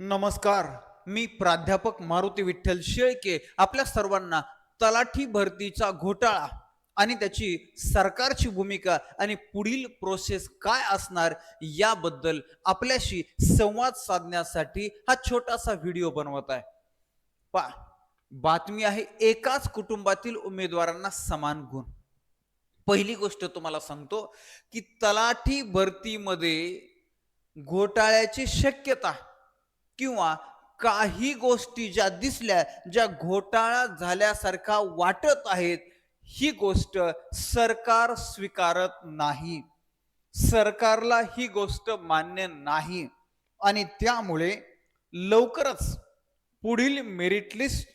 नमस्कार मी प्राध्यापक मारुती विठ्ठल शेळके आपल्या सर्वांना तलाठी भरतीचा घोटाळा आणि त्याची सरकारची भूमिका आणि पुढील प्रोसेस काय असणार याबद्दल आपल्याशी संवाद साधण्यासाठी हा छोटासा व्हिडिओ बनवत आहे. पा बातमी आहे एकाच कुटुंबातील उमेदवारांना समान गुण. पहिली गोष्ट तुम्हाला सांगतो की तलाठी भरतीमध्ये घोटाळ्याची शक्यता किंवा काही गोष्टी ज्या दिसल्या ज्या घोटाळा झाल्यासारखा वाटत आहेत ही गोष्ट सरकार स्वीकारत नाही. सरकारला ही गोष्ट मान्य नाही. आणि त्यामुळे लवकरच पुढील मेरिट लिस्ट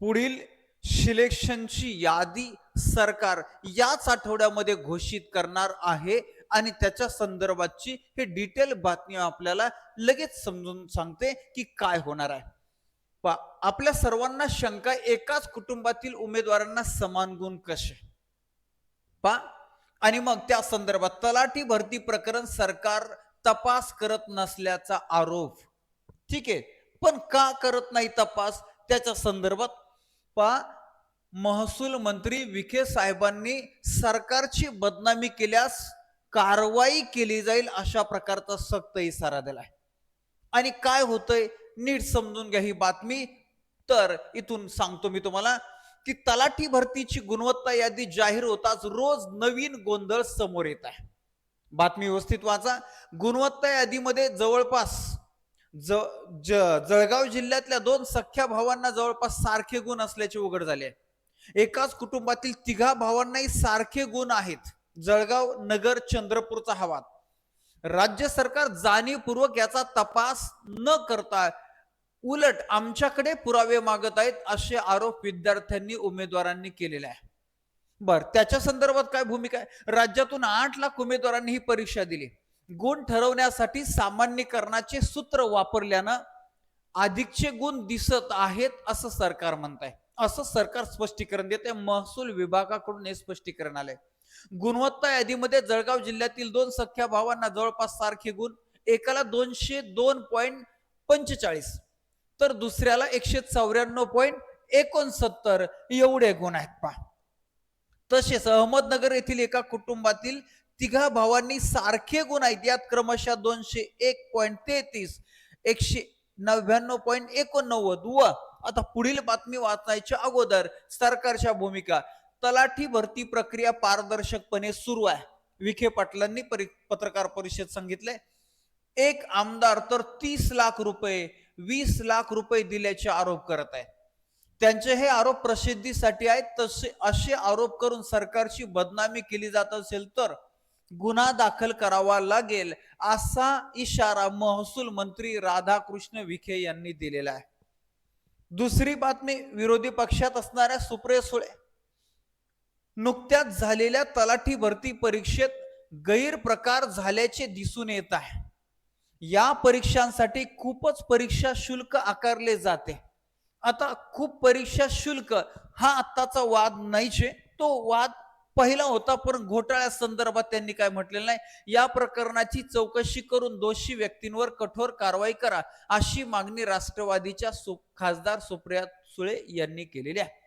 पुढील सिलेक्शनची यादी सरकार याच आठवड्यामध्ये घोषित करणार आहे. आणि त्याच्या संदर्भातची हे डिटेल बातमी आपल्याला लगेच समजून सांगते की काय होणार आहे. पा आपल्या सर्वांना शंका एकाच कुटुंबातील उमेदवारांना समान गुण कसे? पा आणि मग त्या संदर्भात तलाठी भरती प्रकरण सरकार तपास करत नसल्याचा आरोप. ठीक आहे पण का करत नाही तपास? त्याच्या संदर्भात पा महसूल मंत्री विखे साहेबांनी सरकारची बदनामी केल्यास कारवाई केली जाईल अशा प्रकारचा सक्त इशारा दिलाय. आणि काय होतंय? नीट समजून घ्या ही बातमी. तर इथून सांगतो मी तुम्हाला की तलाठी भरतीची गुणवत्ता यादी जाहीर होताच रोज नवीन गोंधळ समोर येत आहे. बातमी व्यवस्थित वाचा. गुणवत्ता यादीमध्ये जवळपास ज ज- जळगाव जिल्ह्यातल्या दोन सख्या भावांना जवळपास सारखे गुण असल्याचे उघड झाले आहे. एकाच कुटुंबातील तिघा भावांनाही सारखे गुण आहेत. जळगाव नगर चंद्रपूरचा हवा. राज्य सरकार जाणीवपूर्वक याचा तपास न करता उलट आमच्याकडे पुरावे मागत आहेत असे आरोप विद्यार्थ्यांनी उमेदवारांनी केलेले आहे बर त्याच्या संदर्भात काय भूमिका आहे? राज्यातून आठ लाख उमेदवारांनी ही परीक्षा दिली. गुण ठरवण्यासाठी सामान्यकरणाचे सूत्र वापरल्यानं अधिकचे गुण दिसत आहेत असं सरकार म्हणत आहे असं सरकार स्पष्टीकरण देते महसूल विभागाकडून हे स्पष्टीकरण आलंय. गुणवत्ता यादीमध्ये जळगाव जिल्ह्यातील दोन सख्या भावांना जवळपास सारखे गुण एकाला दोनशे दोन पॉईंट पंचेचाळीस तर दुसऱ्याला एकशे चौऱ्याण्णव पॉईंट एकोणसत्तर एवढे गुण आहेत पा तसेच अहमदनगर येथील एका कुटुंबातील तिघा भावांनी सारखे गुण आहेत. यात क्रमशः दोनशे एक पॉईंट तेहतीस एकशे नव्याण्णव पॉईंट एकोणनव्वद व आता पुढील बातमी वाचायच्या अगोदर सरकारच्या भूमिका. तलाठी भरती प्रक्रिया पारदर्शकपणे सुरू आहे. विखे पाटलांनी परि पत्रकार परिषद सांगितले एक आमदार तर तीस लाख रुपये वीस लाख रुपये दिल्याचे आरोप करत आहे. त्यांचे हे आरोप प्रसिद्धीसाठी आहेत. तसे असे आरोप करून सरकारची बदनामी केली जात असेल तर गुन्हा दाखल करावा लागेल असा इशारा महसूल मंत्री राधाकृष्ण विखे यांनी दिलेला आहे. दुसरी बातमी विरोधी पक्षात असणाऱ्या सुप्रिया सुळे. नुकत्याच झालेल्या तलाठी भरती परीक्षेत गैरप्रकार झाल्याचे दिसून येत आहे. या परीक्षांसाठी खूपच परीक्षा शुल्क आकारले जाते. आता खूप परीक्षा शुल्क हा आत्ताचा वाद नाहीचे तो वाद पहिला होता पण घोटाळ्या संदर्भात त्यांनी काय म्हटलेलं नाही. या प्रकरणाची चौकशी करून दोषी व्यक्तींवर कठोर कारवाई करा अशी मागणी राष्ट्रवादीच्या सु खासदार सुप्रिया सुळे यांनी केलेली आहे.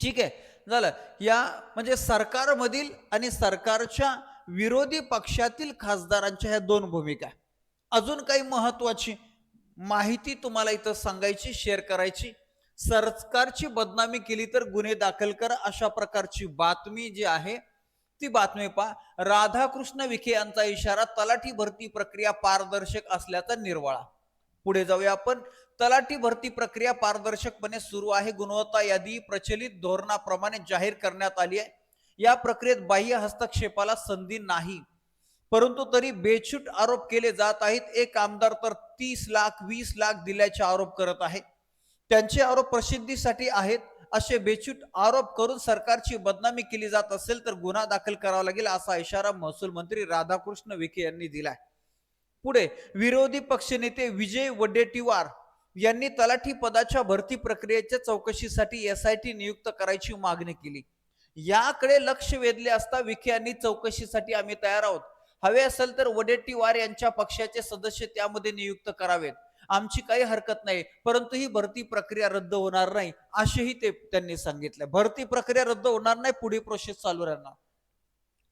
ठीक आहे? झालं. या म्हणजे सरकारमधील आणि सरकारच्या विरोधी पक्षातील खासदारांच्या ह्या दोन भूमिका. अजून काही महत्वाची माहिती तुम्हाला इथं सांगायची शेअर करायची. सरकारची बदनामी केली तर गुन्हे दाखल करा अशा प्रकारची बातमी जी आहे ती बातमी पहा. राधाकृष्ण विखे यांचा इशारा तलाठी भरती प्रक्रिया पारदर्शक असल्याचा निर्वाळा. पुढे जाऊया आपण. तलाठी भरती प्रक्रिया पारदर्शकपणे सुरू आहे. गुणवत्ता यादी प्रचलित धोरणाप्रमाणे जाहीर करण्यात आली आहे. या प्रक्रियेत बाह्य हस्तक्षेपाला संधी नाही. परंतु तरी बेछूट आरोप केले जात आहेत. एक आमदार तर तीस लाख वीस लाख दिल्याचे आरोप करत आहे. त्यांचे आरोप प्रसिद्धीसाठी आहेत. असे बेछूट आरोप करून सरकारची बदनामी केली जात असेल तर गुन्हा दाखल करावा लागेल असा इशारा महसूल मंत्री राधाकृष्ण विखे यांनी दिलाय. पुढे विरोधी पक्षनेते विजय वडेट्टीवार यांनी तलाठी पदाच्या भरती प्रक्रियेच्या चौकशीसाठी एस आय टी नियुक्त करायची मागणी केली. याकडे लक्ष वेधले असता विखे यांनी चौकशीसाठी आम्ही तयार आहोत. हवे असेल तर वडेट्टीवार यांच्या पक्षाचे सदस्य त्यामध्ये नियुक्त करावेत. आमची काही हरकत नाही परंतु ही भरती प्रक्रिया रद्द होणार नाही असेही ते त्यांनी सांगितले. भरती प्रक्रिया रद्द होणार नाही पुढे प्रोसेस चालू राहणार.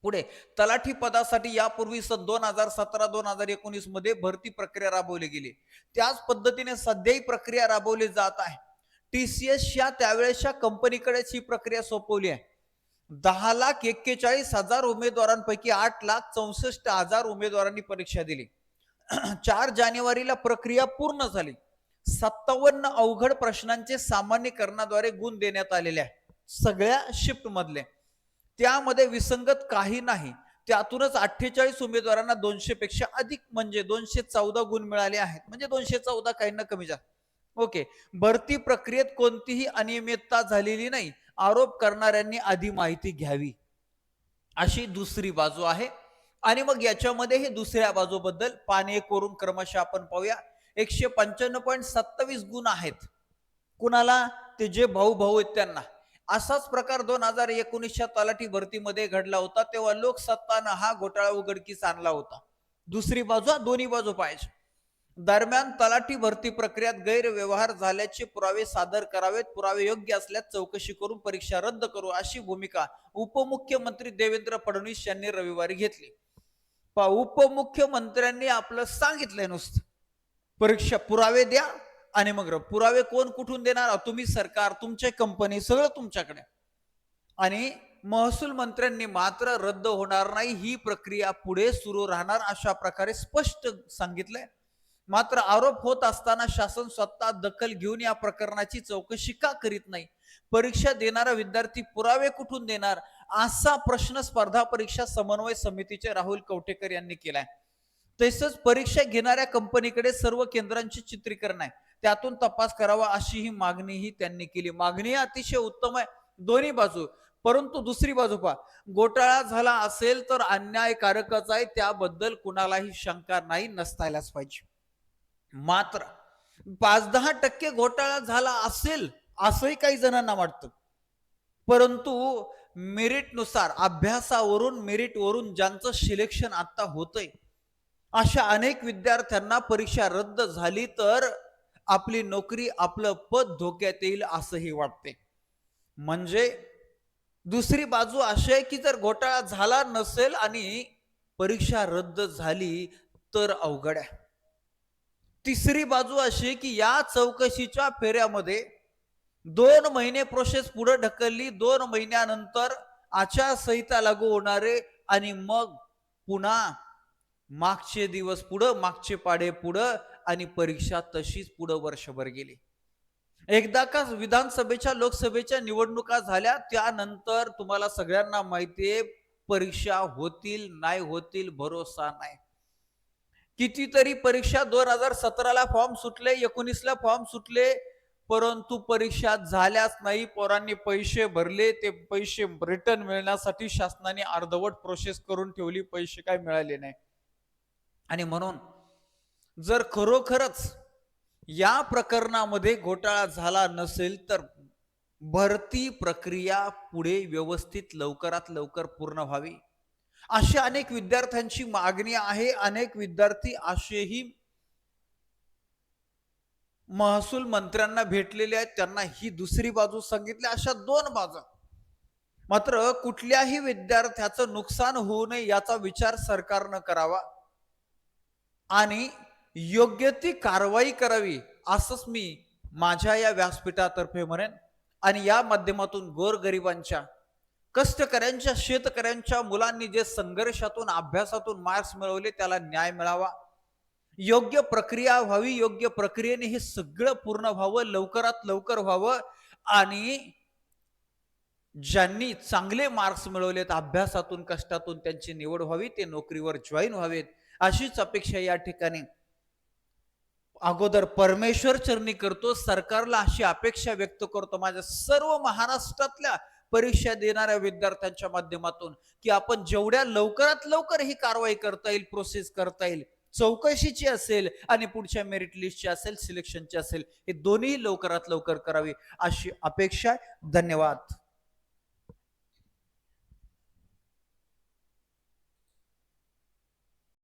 पुढे तलाठी पदासाठी यापूर्वी दोन हजार सतरा दोन हजार एकोणीसमध्ये भरती प्रक्रिया राबवली गेली. त्याच पद्धतीने सध्याही प्रक्रिया राबवली जात आहे. टीसीएस या त्यावेळेसच्या कंपनीकडेच ही प्रक्रिया सोपवली आहे. दहा लाख एक्केचाळीस हजार उमेदवारांपैकी आठ लाख चौसष्ट हजार उमेदवारांनी परीक्षा दिली. चार जानेवारीला प्रक्रिया पूर्ण झाली. सत्तावन्न अवघड प्रश्नांचे सामान्यकरणाद्वारे गुण देण्यात आलेले आहे. सगळ्या शिफ्ट मधले. त्यामध्ये विसंगत काही नाही. त्यातूनच अठ्ठेचाळीस उमेदवारांना दोनशे पेक्षा अधिक म्हणजे दोनशे चौदा गुण मिळाले आहेत. म्हणजे दोनशे चौदा काहींना कमी जास्त ओके. भरती प्रक्रियेत कोणतीही अनियमितता झालेली नाही. आरोप करणाऱ्यांनी आधी माहिती घ्यावी. अशी दुसरी बाजू आहे. आणि मग याच्यामध्ये हे दुसऱ्या बाजूबद्दल पाने करून क्रमशः आपण पाहूया. एकशे पंच्याण्णव पॉईंट सत्तावीस गुण आहेत. कुणाला? ते जे भाऊ भाऊ आहेत त्यांना. असाच प्रकार दोन हजार एकोणीसच्या तलाठी भरतीमध्ये घडला होता तेव्हा लोकसत्तानं हा घोटाळा उघडकीस आणला होता. दुसरी बाजू हा दोन्ही बाजू पाहिजे दरम्यान तलाठी भरती प्रक्रियेत गैरव्यवहार झाल्याचे पुरावे सादर करावेत पुरावे योग्य असल्यास चौकशी करून परीक्षा रद्द करू अशी भूमिका उपमुख्यमंत्री देवेंद्र फडणवीस यांनी रविवारी घेतली. पहा, उपमुख्यमंत्र्यांनी आपलं सांगितलंय नुसतं. परीक्षा पुरावे द्या आणि मग पुरावे कोण कुठून देणार? तुम्ही सरकार तुमच्या कंपनी सगळं तुमच्याकडे. आणि महसूल मंत्र्यांनी मात्र रद्द होणार नाही ही प्रक्रिया पुढे सुरू राहणार अशा प्रकारे स्पष्ट सांगितलंय. मात्र आरोप होत असताना शासन स्वतः दखल घेऊन या प्रकरणाची चौकशी का करीत नाही? परीक्षा देणारा विद्यार्थी पुरावे कुठून देणार? असा प्रश्न स्पर्धा परीक्षा समन्वय समितीचे राहुल कवटेकर यांनी केलाय. तसंच परीक्षा घेणाऱ्या कंपनीकडे सर्व केंद्रांचे चित्रीकरण आहे. त्यातून तपास करावा अशी ही मागणीही त्यांनी केली. मागणी अतिशय उत्तम आहे. दोन्ही बाजू परंतु दुसरी बाजू पहा. घोटाळा झाला असेल तर अन्यायकारकच आहे. त्याबद्दल कुणालाही शंका नाही नसतायलाच पाहिजे. मात्र पाच दहा टक्के घोटाळा झाला असेल असंही काही जणांना वाटतं. परंतु मेरिटनुसार अभ्यासावरून मेरिटवरून ज्यांचं सिलेक्शन आता होतंय अशा अनेक विद्यार्थ्यांना परीक्षा रद्द झाली तर आपली नोकरी आपलं पद धोक्यात येईल असंही वाटते. म्हणजे दुसरी बाजू अशी आहे की जर घोटाळा झाला नसेल आणि परीक्षा रद्द झाली तर अवघड आहे. तिसरी बाजू अशी आहे की या चौकशीच्या फेऱ्यामध्ये दोन महिने प्रोसेस पुढे ढकलली दोन महिन्यानंतर आचारसंहिता लागू होणारे आणि मग पुन्हा मागचे दिवस पुढं मागचे पाडे पुढं आणि परीक्षा तशीच पुढं वर्षभर गेली. एकदा का विधानसभेच्या लोकसभेच्या निवडणुका झाल्या त्यानंतर तुम्हाला सगळ्यांना माहितीये परीक्षा होतील नाही होतील भरोसा नाही. कितीतरी परीक्षा दोन हजार सतराला फॉर्म सुटले एकोणीसला फॉर्म सुटले परंतु परीक्षा झाल्याच नाही पोरांनी पैसे भरले ते पैसे रिटर्न मिळण्यासाठी शासनाने अर्धवट प्रोसेस करून ठेवली पैसे काय मिळाले नाही. आणि म्हणून जर खरोखरच या प्रकरणामध्ये घोटाळा झाला नसेल तर भरती प्रक्रिया पुढे व्यवस्थित लवकरात लवकर पूर्ण व्हावी. अशी अनेक विद्यार्थ्यांची मागणी आहे. अनेक विद्यार्थी असेही महसूल मंत्र्यांना भेटलेले आहेत. त्यांना ही दुसरी बाजू सांगितली. अशा दोन बाजू. मात्र कुठल्याही विद्यार्थ्याचं नुकसान होऊ नये याचा विचार सरकारनं करावा. आणि योग्य ती कारवाई करावी असंच मी माझ्या या व्यासपीठातर्फे म्हणेन. आणि या माध्यमातून गोरगरिबांच्या कष्टकऱ्यांच्या शेतकऱ्यांच्या मुलांनी जे संघर्षातून अभ्यासातून मार्क्स मिळवले त्याला न्याय मिळावा. योग्य प्रक्रिया व्हावी योग्य प्रक्रियेने हे सगळं पूर्ण व्हावं लवकरात लवकर व्हावं. आणि ज्यांनी चांगले मार्क्स मिळवलेत अभ्यासातून कष्टातून त्यांची निवड व्हावी ते नोकरीवर जॉईन व्हावेत अशीच अपेक्षा या ठिकाणी अगोदर परमेश्वर चरणी करतो सरकारला अशी अपेक्षा व्यक्त करतो माझ्या सर्व महाराष्ट्रातल्या परीक्षा देणाऱ्या विद्यार्थ्यांच्या माध्यमातून की आपण जेवढ्या लवकरात लवकर ही कारवाई करता येईल प्रोसेस करता येईल चौकशीची असेल आणि पुढच्या मेरिट लिस्टची असेल सिलेक्शनची असेल हे दोन्ही लवकरात लवकर करावी अशी अपेक्षा आहे. धन्यवाद.